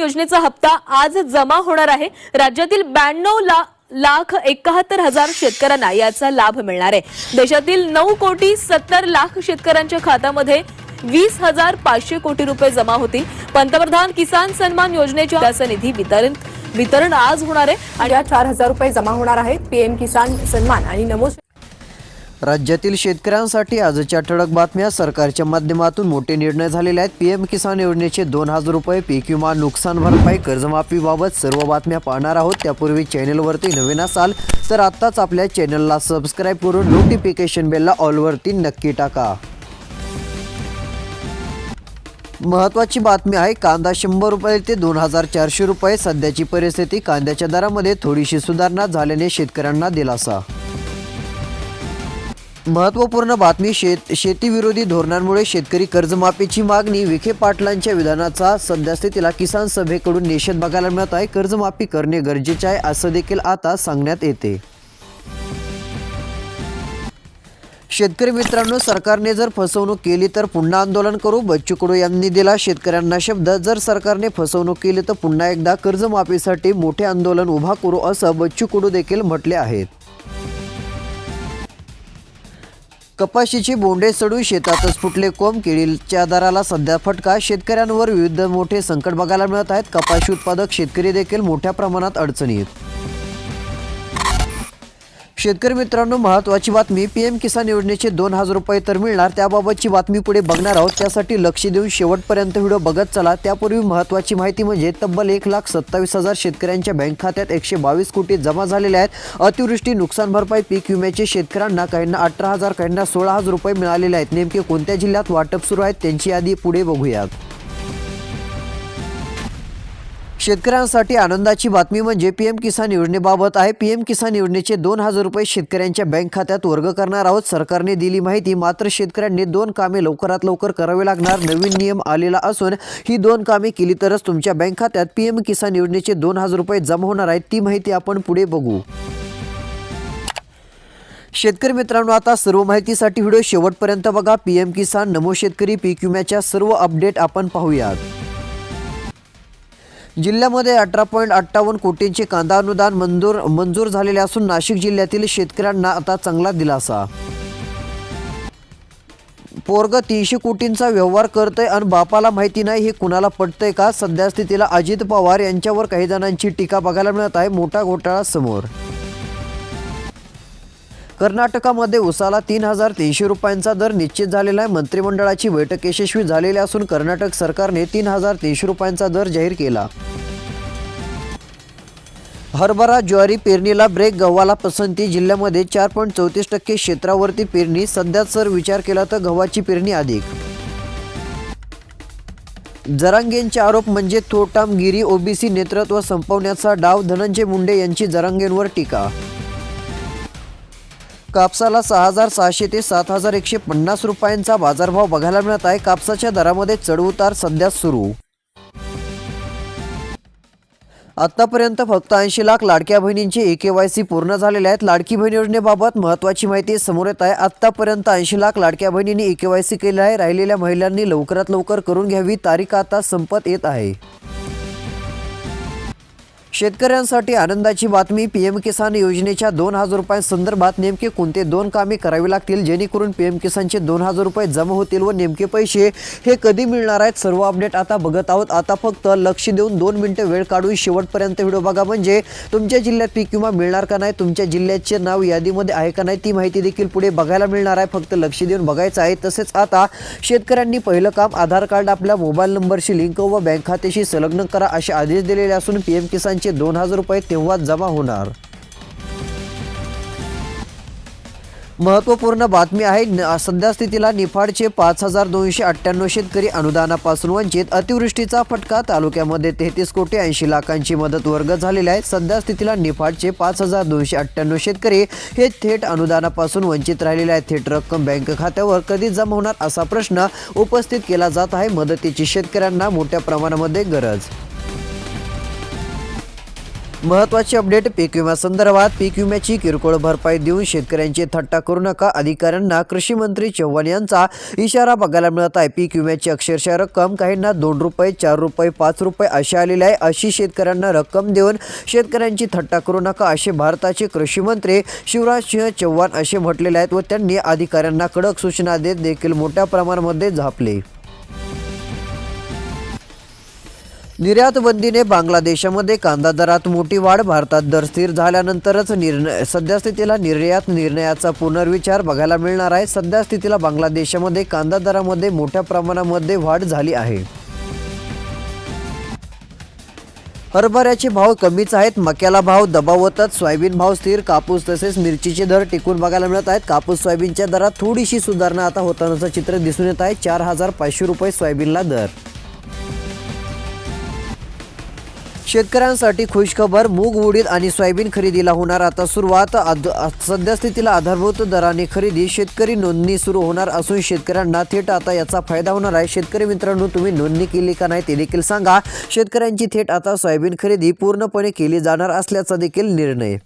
योजनेचा हप्ता आज जमा होणार आहे. राज्यातील ब्याण्णव ला लाख एकाहत्तर हजार शेतकऱ्यांना याचा लाभ मिळणार आहे. देशातील नऊ कोटी सत्तर लाख शेतकऱ्यांच्या खात्यामध्ये वीस हजार पाचशे कोटी रुपये जमा होतील. पंतप्रधान किसान सन्मान योजनेच्या निधी वितरण वितरण आज होणार आहे आणि या चार हजार रुपये जमा होणार आहेत. पीएम किसान सन्मान आणि नमो राज्यातील शेतकऱ्यांसाठी आजच्या ठळक बातम्या सरकारच्या माध्यमातून मोठे निर्णय झालेले आहेत. पीएम किसान योजनेचे दोन हजार रुपये पीक विमा नुकसान भरपाई कर्जमाफीबाबत सर्व बातम्या पाहणार आहोत. त्यापूर्वी चॅनलवरती नवीन असाल तर आत्ताच आपल्या चॅनलला सबस्क्राईब करून नोटिफिकेशन बेलला ऑलवरती नक्की टाका. महत्वाची बातमी आहे कांदा शंभर रुपये ते दोन हजार चारशे रुपये. सध्याची परिस्थिती कांद्याच्या दरामध्ये थोडीशी सुधारणा झाल्याने शेतकऱ्यांना दिलासा. महत्त्वपूर्ण बातमी शेत शेतीविरोधी धोरणांमुळे शेतकरी कर्जमाफीची मागणी विखे पाटलांच्या विधानाचा सध्यास्थितीला किसान सभेकडून निषेध बघायला मिळत आहे. कर्जमाफी करणे गरजेचे आहे असं देखील आता सांगण्यात येते. शेतकरी मित्रांनो सरकारने जर फसवणूक केली तर पुन्हा आंदोलन करू. बच्चू कडू यांनी दिला शेतकऱ्यांना शब्द. जर सरकारने फसवणूक केली तर पुन्हा एकदा कर्जमाफीसाठी मोठे आंदोलन उभा करू असं बच्चू कडू देखील म्हटले आहेत. कपाशीची बोंडे सडून शेतातच फुटले कोंब. केळीच्या दराला सध्या फटका. शेतकऱ्यांवर विविध मोठे संकट बघायला मिळत आहेत. कपाशी उत्पादक शेतकरी देखील मोठ्या प्रमाणात अडचणीत शेतकरी मित्रांनो महत्त्वाची बातमी पीएम किसान योजनेचे दोन हजार रुपये तर मिळणार त्याबाबतची बातमी पुढे बघणार आहोत. त्यासाठी लक्ष देऊन शेवटपर्यंत व्हिडिओ बघत चला. त्यापूर्वी महत्त्वाची माहिती म्हणजे तब्बल एक लाख सत्तावीस हजार शेतकऱ्यांच्या बँक खात्यात एकशे बावीस कोटी जमा झालेल्या आहेत. अतिवृष्टी नुकसान भरपाई पीक विम्याचे शेतकऱ्यांना काहींना अठरा हजार काहींना सोळा हजार रुपये मिळालेले आहेत. नेमके कोणत्या जिल्ह्यात वाटप सुरू आहेत त्यांची यादी पुढे बघूयात. शेतकऱ्यांसाठी आनंदाची बातमी म्हणजे पीएम किसान योजनेबाबत आहे. पीएम किसान योजनेचे दोन हजार रुपये शेतकऱ्यांच्या बँक खात्यात वर्ग करणार आहोत. सरकारने दिली माहिती. मात्र शेतकऱ्यांनी दोन कामे लवकरात लवकर करावे लागणार. नवीन नियम आलेला असून ही दोन कामे केली तरच तुमच्या बँक खात्यात पीएम किसान योजनेचे दोन हजार रुपये जमा होणार आहेत. ती माहिती आपण पुढे बघू. शेतकरी मित्रांनो आता सर्व माहितीसाठी व्हिडिओ शेवटपर्यंत बघा. पीएम किसान नमो शेतकरी पीक विम्याच्या सर्व अपडेट आपण पाहूयात. जिल्ह्यामध्ये अठरा पॉईंट अठ्ठावन्न कोटींचे कांदा अनुदान मंजूर मंजूर झालेले असून नाशिक जिल्ह्यातील शेतकऱ्यांना आता चांगला दिलासा. पोरग तीनशे कोटींचा व्यवहार करतंय आणि बापाला माहिती नाही हे कुणाला पटतंय का? सध्या स्थितीला अजित पवार यांच्यावर काही जणांची टीका बघायला मिळत आहे मोठा घोटाळा समोर. कर्नाटकामध्ये उसाला तीन हजार तीनशे रुपयांचा दर निश्चित झालेला आहे. मंत्रिमंडळाची बैठक यशस्वी झालेली असून कर्नाटक सरकारने तीन हजार तीनशे रुपयांचा दर जाहीर केला. हरभरा ज्वारी पेरणीला ब्रेक गव्हाला पसंती जिल्ह्यामध्ये चार पॉईंट चौतीस टक्के क्षेत्रावरती पेरणी सध्या सर विचार केला तर गव्हाची पेरणी अधिक. जरांगेंचे आरोप म्हणजे थोटामगिरी ओबीसी नेतृत्व संपवण्याचा डाव धनंजय मुंडे यांची जरांगेंवर टीका कापसाला सहा हजार सहाशे ते सात हजार एकशे पन्नास रुपयांचा बाजारभाव बघायला मिळत आहे. कापसाच्या दरामध्ये चढउतार सध्या सुरू. आतापर्यंत फक्त ऐंशी लाख लाडक्या बहिणींचे ए के वाय सी पूर्ण झालेले आहेत. लाडकी बहीण योजनेबाबत महत्त्वाची माहिती समोर येत आहे. आतापर्यंत ऐंशी लाख लाडक्या बहिणींनी ए के वाय सी केले आहे. राहिलेल्या महिलांनी लवकरात लवकर करून घ्यावी. तारीख आता संपत येत आहे. शेतकऱ्यांसाठी आनंदाची बातमी पी एम किसान योजनेच्या दोन हजार रुपयांसंदर्भात नेमके कोणते दोन कामे करावी लागतील? जेणेकरून पी एम किसानचे दोन हजार रुपये जमा होतील व नेमके पैसे हे कधी मिळणार आहेत? सर्व अपडेट आता बघत आहोत. आता फक्त लक्ष देऊन दोन मिनटं वेळ काढून शेवटपर्यंत व्हिडिओ बघा. म्हणजे तुमच्या जिल्ह्यात पीक विमा मिळणार का नाही? तुमच्या जिल्ह्याचे नाव यादीमध्ये आहे का नाही? ती माहिती देखील पुढे बघायला मिळणार आहे. फक्त लक्ष देऊन बघायचं आहे. तसेच आता शेतकऱ्यांनी पहिलं काम आधार कार्ड आपल्या मोबाईल नंबरशी लिंक व बँक खात्याशी संलग्न करा असे आदेश दिलेले असून पीएम किसानचे दोन हजार रुपये तेव्हा जमा होणार. महत्त्वपूर्ण बातमी आहे सध्यास्थितीला सध्या स्थितीला निफाडचे पाच हजार दोनशे अठ्ठ्याण्णव शेतकरी अनुदानापासून वंचित. अतिवृष्टीचा फटका तालुक्यामध्ये तेहतीस कोटी ऐंशी लाखांची मदत वर्ग झालेली आहे सध्या स्थितीला निफाडचे पाच हजार दोनशे अठ्ठ्याण्णव शेतकरी हे थेट अनुदानापासून वंचित राहिलेले आहेत. थेट रक्कम बँक खात्यावर कधी जमा होणार असा प्रश्न उपस्थित केला जात आहे. मदतीची शेतकऱ्यांना मोठ्या प्रमाणामध्ये गरज महत्वाची अपडेट पीक विम्यासंदर्भात पीक विम्याची किरकोळ भरपाई देऊन शेतकऱ्यांची थट्टा करू नका अधिकाऱ्यांना कृषी मंत्री चव्हाण यांचा इशारा बघायला मिळत आहे. पीक विम्याची अक्षरशः रक्कम काहींना दोन रुपये चार रुपये पाच रुपये अशी आलेली आहे. अशी शेतकऱ्यांना रक्कम देऊन शेतकऱ्यांची थट्टा करू नका असे भारताचे कृषी मंत्री शिवराज सिंह चव्हाण असे म्हटलेले आहेत व त्यांनी अधिकाऱ्यांना कडक सूचना देत देखील मोठ्या प्रमाणामध्ये झापले. निर्यात बंदीने बांगलादेशामध्ये कांदा दरात मोठी वाढ भारतात दर स्थिर झाल्यानंतरच निर्णय सध्या स्थितीला निर्यात निर्णयाचा पुनर्विचार बघायला मिळणार आहे. सध्या स्थितीला बांगलादेशामध्ये कांदा दरामध्ये मोठ्या प्रमाणामध्ये वाढ झाली आहे. हरभऱ्याचे भाव कमीच आहेत मक्याला भाव दबावतच सोयाबीन भाव स्थिर कापूस तसेच मिरचीचे दर टिकून बघायला मिळत आहेत. कापूस सोयाबीनच्या दरात थोडीशी सुधारणा आता होतानाचं चित्र दिसून येत आहे. चार हजार पाचशे रुपये सोयाबीनला दर. शेतकऱ्यांसाठी खुशखबर मूग उडीद आणि सोयाबीन खरेदीला होणार आता सुरुवात. आद- आधारभूत दराने खरेदी शेतकरी नोंदणी सुरू होणार असून शेतकऱ्यांना थेट आता याचा फायदा होणार आहे. शेतकरी मित्रांनो तुम्ही नोंदणी केली का नाही ते देखील सांगा. शेतकऱ्यांची थेट आता सोयाबीन खरेदी पूर्णपणे केली जाणार असल्याचा देखील निर्णय.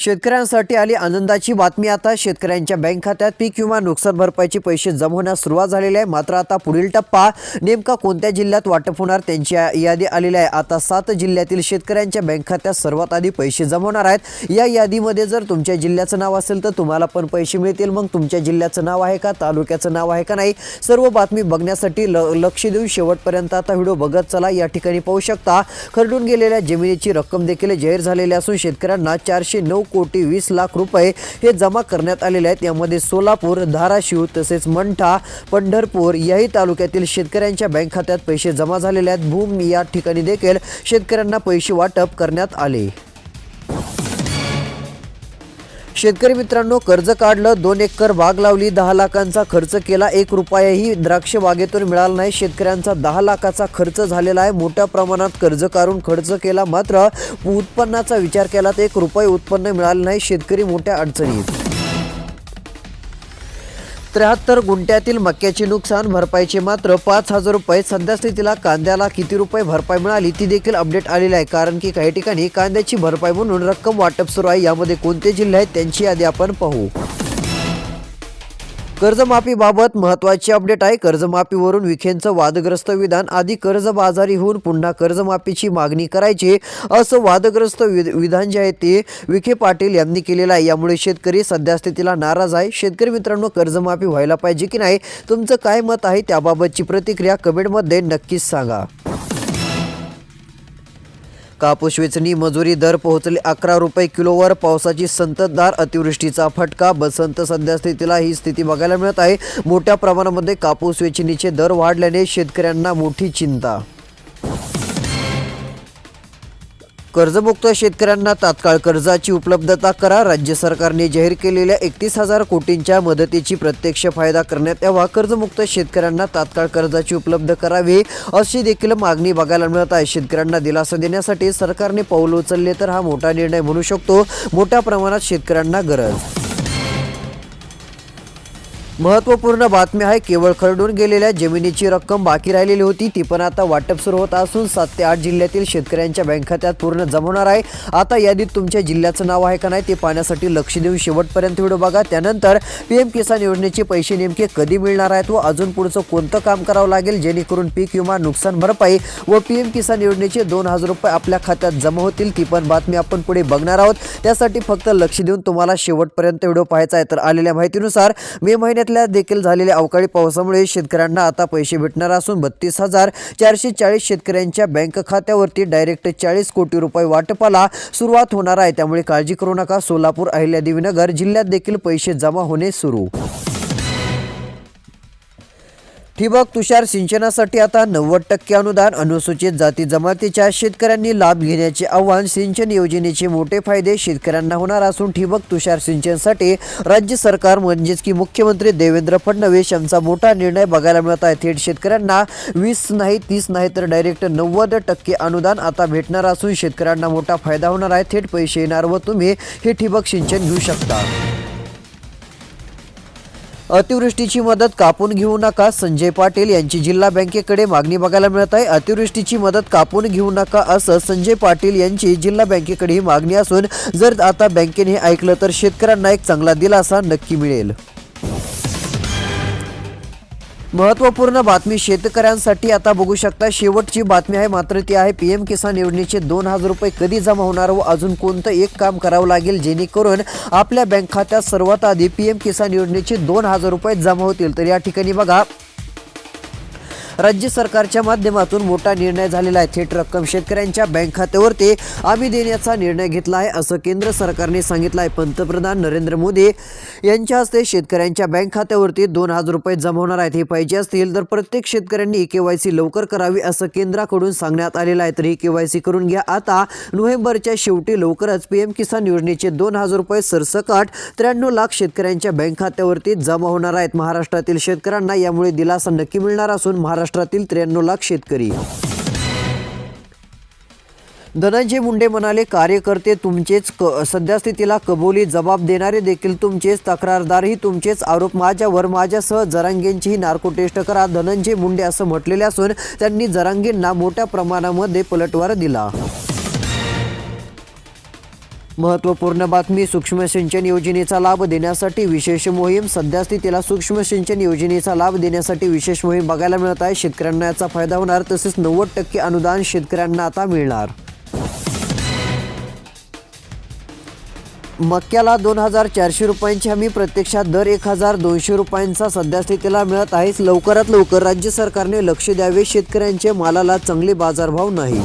शेतकऱ्यांसाठी आली आनंदाची बातमी आता. शेतकऱ्यांच्या बँक खात्यात पीक विमा नुकसान भरपाईचे पैसे जमा होण्यास सुरुवात झालेली आहे. मात्र आता पुढील टप्पा नेमका कोणत्या जिल्ह्यात वाटप होणार त्यांची यादी आलेली आहे. आता सात जिल्ह्यातील शेतकऱ्यांच्या बँक खात्यात सर्वात आधी पैसे जमा होणार आहेत. या यादीमध्ये जर तुमच्या जिल्ह्याचं नाव असेल तर तुम्हाला पण पैसे मिळतील. मग तुमच्या जिल्ह्याचं नाव आहे का तालुक्याचं नाव आहे का नाही सर्व बातमी बघण्यासाठी ल लक्ष देऊन शेवटपर्यंत आता व्हिडिओ बघत चला. या ठिकाणी पाहू शकता खरडून गेलेल्या जमिनीची रक्कम देखील जाहीर झालेली असून शेतकऱ्यांना चारशे नऊ कोटी वीस लाख रुपये हे जमा करण्यात आलेले आहेत. यामध्ये सोलापूर धाराशिव तसेच मंठा पंढरपूर याही तालुक्यातील शेतकऱ्यांच्या बँक खात्यात पैसे जमा झालेले आहेत. भूम या ठिकाणी देखील शेतकऱ्यांना पैसे वाटप करण्यात आले. शेतकरी मित्रांनो कर्ज काढलं दोन एकर बाग लावली दहा लाखांचा खर्च केला एक रुपयाही द्राक्ष बागेतून मिळाला नाही. शेतकऱ्यांचा दहा लाखाचा खर्च झालेला आहे. मोठ्या प्रमाणात कर्ज काढून खर्च केला मात्र उत्पन्नाचा विचार केला तर एक रुपये उत्पन्न मिळालं नाही. शेतकरी मोठ्या अडचणीत. त्र्याहत्तर गुंठ्यातील मक्याचे नुकसान भरपाईचे मात्र पाच हजार रुपये सध्यास्थितीला कांद्याला किती रुपये भरपाई मिळाली ती देखील अपडेट आलेली आहे. कारण की काही ठिकाणी कांद्याची भरपाई म्हणून रक्कम वाटप सुरू आहे. यामध्ये कोणते जिल्हे आहेत त्यांची यादी आपण पाहू. कर्जमाफीबाबत महत्त्वाची अपडेट आहे. कर्जमाफीवरून विखेंचं वादग्रस्त विधान आधी कर्जबाजारी होऊन पुन्हा कर्जमाफीची मागणी करायची असं वादग्रस्त विधान जे आहे ते विखे पाटील यांनी केलेलं आहे. यामुळे शेतकरी सध्या स्थितीला नाराज आहे. शेतकरी मित्रांनो कर्जमाफी व्हायला पाहिजे की नाही? तुमचं काय मत आहे? त्याबाबतची प्रतिक्रिया कमेंटमध्ये नक्कीच सांगा. कापूस वेचणी मजुरी दर पोहोचले अकरा रुपये किलोवर. पावसाची संततधार अतिवृष्टीचा फटका बसंत सध्यास्थितीला ही स्थिती बघायला मिळत आहे. मोठ्या प्रमाणामध्ये कापूस वेचणीचे दर वाढल्याने शेतकऱ्यांना मोठी चिंता. कर्जमुक्त शेतकऱ्यांना तात्काळ कर्जाची उपलब्धता करा. राज्य सरकारने जाहीर केलेल्या एकतीस हजार कोटींच्या मदतीची प्रत्यक्ष फायदा करण्यात यावा. कर्जमुक्त शेतकऱ्यांना तात्काळ कर्जाची उपलब्ध करावी अशी देखील मागणी बघायला मिळत आहे. शेतकऱ्यांना दिलासा देण्यासाठी सरकारने पाऊल उचलले तर हा मोठा निर्णय म्हणू शकतो. मोठ्या प्रमाणात शेतकऱ्यांना गरज महत्त्वपूर्ण बातमी आहे केवळ खरडून गेलेल्या जमिनीची रक्कम बाकी राहिलेली होती ती पण आता वाटप सुरू होत असून सात ते आठ जिल्ह्यातील शेतकऱ्यांच्या बँक खात्यात पूर्ण जमा होणार आहे. आता यादीत तुमच्या जिल्ह्याचं नाव आहे का नाही ते पाहण्यासाठी लक्ष देऊन शेवटपर्यंत व्हिडिओ बघा. त्यानंतर पी एम किसान योजनेचे पैसे नेमके कधी मिळणार आहेत व अजून पुढचं कोणतं काम करावं लागेल जेणेकरून पीक विमा नुकसान भरपाई व पी एम किसान योजनेचे दोन हजार रुपये आपल्या खात्यात जमा होतील ती पण बातमी आपण पुढे बघणार आहोत. त्यासाठी फक्त लक्ष देऊन तुम्हाला शेवटपर्यंत व्हिडिओ पाहायचा आहे. तर आलेल्या माहितीनुसार मे महिन्यात महिन्यातल्या देखील झालेल्या अवकाळी पावसामुळे शेतकऱ्यांना आता पैसे भेटणार असून बत्तीस हजार चारशे चाळीस शेतकऱ्यांच्या बँक खात्यावरती डायरेक्ट चाळीस कोटी रुपये वाटपाला सुरुवात होणार आहे. त्यामुळे काळजी करू नका. सोलापूर अहिल्यादेवीनगर जिल्ह्यात देखील पैसे जमा होणे सुरू. ठिबक तुषार सिंचनासाठी आता नव्वद टक्के अनुदान अनुसूचित जाती जमातीच्या शेतकऱ्यांनी लाभ घेण्याचे आव्हान सिंचन योजनेचे मोठे फायदे शेतकऱ्यांना होणार असून ठिबक तुषार सिंचनसाठी राज्य सरकार म्हणजेच की मुख्यमंत्री देवेंद्र फडणवीस यांचा मोठा निर्णय बघायला मिळत आहे. थेट शेतकऱ्यांना वीस नाही तीस नाही तर डायरेक्ट नव्वद टक्के अनुदान आता भेटणार असून शेतकऱ्यांना मोठा फायदा होणार आहे. थेट पैसे येणार व तुम्ही हे ठिबक सिंचन घेऊ शकता. अतिवृष्टीची मदत कापून घेऊ नका संजय पाटील यांची जिल्हा बँकेकडे मागणी बघायला मिळत आहे अतिवृष्टीची मदत कापून घेऊ नका असं संजय पाटील यांची जिल्हा बँकेकडे ही मागणी असून जर आता बँकेने हे ऐकलं तर शेतकऱ्यांना एक चांगला दिलासा नक्की मिळेल. महत्त्वपूर्ण बातमी शेतकऱ्यांसाठी आता बघू शकता. शेवटची बातमी आहे मात्र ती आहे पी एम किसान योजनेचे दोन हजार रुपये कधी जमा होणार व अजून कोणतं एक काम करावं लागेल जेणेकरून आपल्या बँक खात्यात सर्वात आधी पी एम किसान योजनेचे दोन हजार रुपये जमा होतील. तर या ठिकाणी बघा. राज्य सरकारच्या माध्यमातून मोठा निर्णय झालेला आहे. थेट रक्कम शेतकऱ्यांच्या बँक खात्यावरती आम्ही देण्याचा निर्णय घेतला आहे असं केंद्र सरकारने सांगितलं आहे. पंतप्रधान नरेंद्र मोदी यांच्या हस्ते शेतकऱ्यांच्या बँक खात्यावरती दोन हजार रुपये जमा होणार आहेत. हे पाहिजे असतील तर प्रत्येक शेतकऱ्यांनी के वाय सी लवकर करावी असं केंद्राकडून सांगण्यात आलेलं आहे. तर ही के वाय सी करून घ्या. आता नोव्हेंबरच्या शेवटी लवकरच पी एम किसान योजनेचे दोन हजार रुपये सरसकट त्र्याण्णव लाख शेतकऱ्यांच्या बँक खात्यावरती जमा होणार आहेत. महाराष्ट्रातील शेतकऱ्यांना यामुळे दिलासा नक्की मिळणार असून महाराष्ट्र महाराष्ट्रातील त्र्याण्णव लाख शेतकरी. धनंजय मुंडे म्हणाले कार्यकर्ते तुमचेच क सद्यस्थितीला कबुली जबाब देणारे देखील तुमचेच तक्रारदारही तुमचेच आरोप माझ्यावर माझ्यासह जरांगेंचीही नार्को टेस्ट करा धनंजय मुंडे असं म्हटलेले असून त्यांनी जरांगेंना मोठ्या प्रमाणामध्ये पलटवार दिला. महत्त्वपूर्ण बातमी सूक्ष्म सिंचन योजनेचा लाभ देण्यासाठी विशेष मोहीम. सध्या स्थितीला सूक्ष्म सिंचन योजनेचा लाभ देण्यासाठी विशेष मोहीम बघायला मिळत आहे. शेतकऱ्यांना याचा फायदा होणार तसेच नव्वद टक्के अनुदान शेतकऱ्यांना आता मिळणार. मक्याला दोन हजार चारशे रुपयांची हमी प्रत्यक्षात दर एक हजार दोनशे रुपयांचा सध्यास्थितीला मिळत आहे. लवकरात लवकर राज्य सरकारने लक्ष द्यावे शेतकऱ्यांच्या मालाला चांगले बाजारभाव नाही.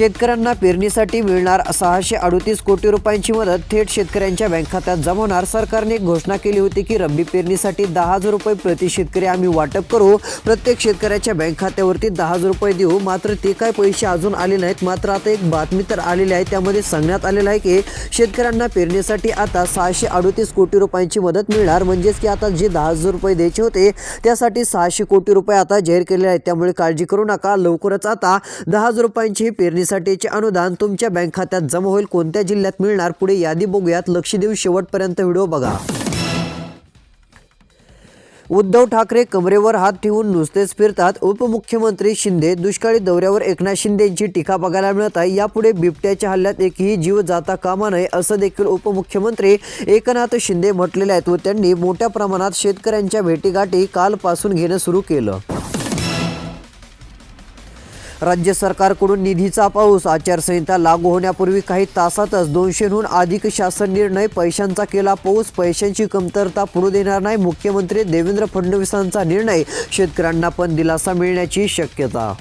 शेतकऱ्यांना पेरणीसाठी मिळणार सहाशे अडतीस कोटी रुपयांची मदत थेट शेतकऱ्यांच्या बँक खात्यात जमा होणार सरकारने एक घोषणा केली होती की रब्बी पेरणीसाठी दहा हजार रुपये प्रति शेतकरी आम्ही वाटप करू. प्रत्येक शेतकऱ्याच्या बँक खात्यावरती दहा हजार रुपये देऊ. मात्र ते काय पैसे अजून आले नाहीत. मात्र आता एक बातमी तर आलेली आहे. त्यामध्ये सांगण्यात आलेलं आहे की शेतकऱ्यांना पेरणीसाठी आता सहाशे अडतीस कोटी रुपयांची मदत मिळणार. म्हणजेच की आता जे दहा हजार रुपये द्यायचे होते त्यासाठी सहाशे कोटी रुपये आता जाहीर केलेले आहेत. त्यामुळे काळजी करू नका. लवकरच आता दहा हजार रुपयांची पेरणी योजनेसाठीचे अनुदान तुमच्या बँक खात्यात जमा होईल. कोणत्या जिल्ह्यात मिळणार? पुढे यादी बघूयात. लक्ष देऊन शेवटपर्यंत व्हिडिओ बघा. उद्धव ठाकरे कमरेवर हात ठेवून नुसतेच फिरतात. उपमुख्यमंत्री शिंदे दुष्काळी दौऱ्यावर एकनाथ शिंदेची टीका बघायला मिळत आहे यापुढे बिबट्याच्या हल्ल्यात एकही जीव जाता कामा नये असं देखील उपमुख्यमंत्री एकनाथ शिंदे म्हटलेले आहेत व त्यांनी मोठ्या प्रमाणात शेतकऱ्यांच्या भेटीगाठी कालपासून घेणं सुरू केलं. राज्य सरकारकडून निधीचा पाऊस आचारसंहिता लागू होण्यापूर्वी काही तासातच दोनशेहून अधिक शासन निर्णय पैशांचा केला पाऊस पैशांची कमतरता पुरू देणार नाही मुख्यमंत्री देवेंद्र फडणवीसांचा निर्णय शेतकऱ्यांना पण दिलासा मिळण्याची शक्यता.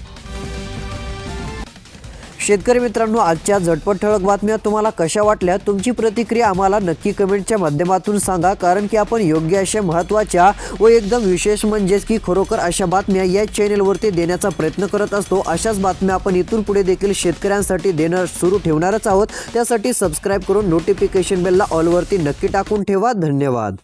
शेतकरी मित्रांनो आजच्या झटपट ठळक बातम्या तुम्हाला कशा वाटल्या? तुमची प्रतिक्रिया आम्हाला नक्की कमेंटच्या माध्यमातून सांगा कारण की आपण योग्य अशा महत्त्वाच्या व एकदम विशेष म्हणजेच की खरोखर अशा बातम्या या चॅनेलवरती देण्याचा प्रयत्न करत असतो. अशाच बातम्या आपण इथून पुढे देखील शेतकऱ्यांसाठी देणं सुरू ठेवणारच आहोत. त्यासाठी सबस्क्राईब करून नोटिफिकेशन बेलला ऑलवरती नक्की टाकून ठेवा. धन्यवाद.